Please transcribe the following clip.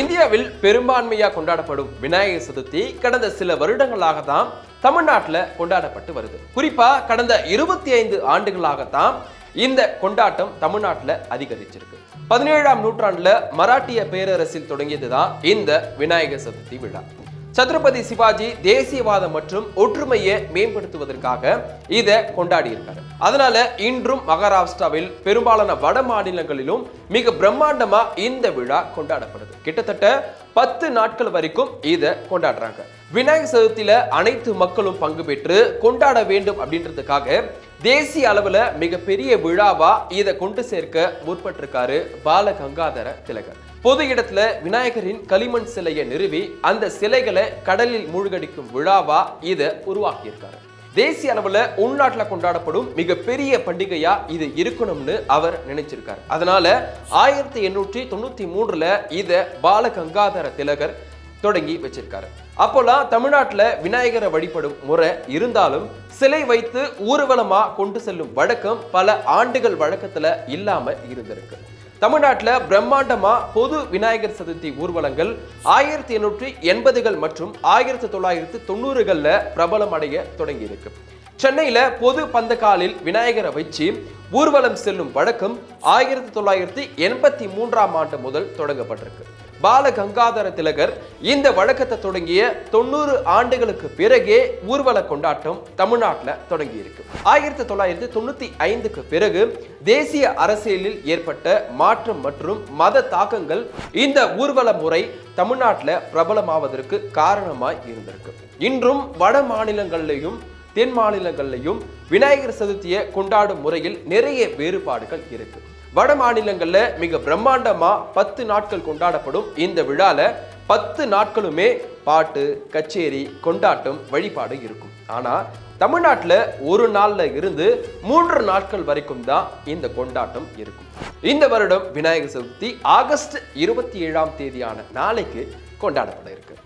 இந்தியாவில் பெரும்பான்மையாக கொண்டாடப்படும் விநாயகர் சதுர்த்தி கடந்த சில வருடங்களாக தான் தமிழ்நாட்டில் கொண்டாடப்பட்டு வருது. குறிப்பாக கடந்த இருபத்தி ஐந்து ஆண்டுகளாகத்தான் இந்த கொண்டாட்டம் தமிழ்நாட்டில் அதிகரிச்சிருக்கு. பதினேழாம் நூற்றாண்டில் மராட்டிய பேரரசில் தொடங்கியது தான் இந்த விநாயகர் சதுர்த்தி விழா. சத்ரபதி சிவாஜி தேசியவாதம் மற்றும் ஒற்றுமையை மேம்படுத்துவதற்காக இதை கொண்டாடி இருக்காரு அதனால இன்றும் மகாராஷ்டிராவில் பெரும்பாலான வட மாநிலங்களிலும் மிக பிரம்மாண்டமா இந்த விழா கொண்டாடப்படுது. கிட்டத்தட்ட பத்து நாட்கள் வரைக்கும் இதை கொண்டாடுறாங்க. விநாயகர் சதுர்த்தியில அனைத்து மக்களும் பங்கு பெற்று கொண்டாட வேண்டும் அப்படின்றதுக்காக தேசிய அளவுல மிகப்பெரிய விழாவா இதை கொண்டு சேர்க்க முற்பட்டிருக்காரு பால கங்காதர திலகர். பொது இடத்துல விநாயகரின் களிமண் சிலையை நிறுவி அந்த சிலைகளை கடலில் மூழ்கடிக்கும் விழாவா இதை உருவாக்கியிருக்காரு. தேசிய அளவில் உள்நாட்டில் கொண்டாடப்படும் மிகப்பெரிய பண்டிகையா இது இருக்கணும்னு அவர் நினைச்சிருக்கார். அதனால ஆயிரத்தி எண்ணூற்றி தொண்ணூத்தி மூன்றுல இதை பாலகங்காதர திலகர் தொடங்கி வச்சிருக்காரு. அப்போலாம் தமிழ்நாட்டில் விநாயகரை வழிபடும் முறை இருந்தாலும் சிலை வைத்து ஊர்வலமாக கொண்டு செல்லும் வழக்கம் பல ஆண்டுகள் வழக்கத்தில் இல்லாமல் இருந்திருக்கு. தமிழ்நாட்டில் பிரம்மாண்டமா பொது விநாயகர் சதுர்த்தி ஊர்வலங்கள் ஆயிரத்தி எண்ணூற்றி எண்பதுகள் மற்றும் ஆயிரத்தி தொள்ளாயிரத்தி தொண்ணூறுகள்ல பிரபலம் அடைய தொடங்கி இருக்கு. சென்னையில பொது பந்தக்காலில் விநாயகரை வச்சு ஊர்வலம் செல்லும் வழக்கம் ஆயிரத்தி தொள்ளாயிரத்தி எண்பத்தி மூன்றாம் ஆண்டு முதல் தொடங்கப்பட்டிருக்கு. பால கங்காதர திலகர் இந்த வழக்கத்தை தொடங்கிய தொண்ணூறு ஆண்டுகளுக்கு பிறகே ஊர்வல கொண்டாட்டம் தமிழ்நாட்டில் தொடங்கி இருக்கு ஆயிரத்தி தொள்ளாயிரத்தி தொண்ணூத்தி ஐந்துக்கு பிறகு தேசிய அரசியலில் ஏற்பட்ட மாற்றம் மற்றும் மத தாக்கங்கள் இந்த ஊர்வல முறை தமிழ்நாட்டில் பிரபலமாவதற்கு காரணமாய் இருந்திருக்கு. இன்றும் வட மாநிலங்களிலையும் தென் மாநிலங்கள்லையும் விநாயகர் சதுர்த்தியை கொண்டாடும் முறையில் நிறைய வேறுபாடுகள் இருக்குது வட மாநிலங்களில் மிக பிரம்மாண்டமாக பத்து நாட்கள் கொண்டாடப்படும் இந்த விழாவில் பத்து நாட்களுமே பாட்டு கச்சேரி கொண்டாட்டம் வழிபாடு இருக்கும். ஆனால் தமிழ்நாட்டில் ஒரு நாளில் இருந்து மூன்று நாட்கள் வரைக்கும் தான் இந்த கொண்டாட்டம் இருக்கும். இந்த வருடம் விநாயகர் சதுர்த்தி ஆகஸ்ட் இருபத்தி ஏழாம் தேதியான நாளைக்கு கொண்டாடப்பட இருக்கு.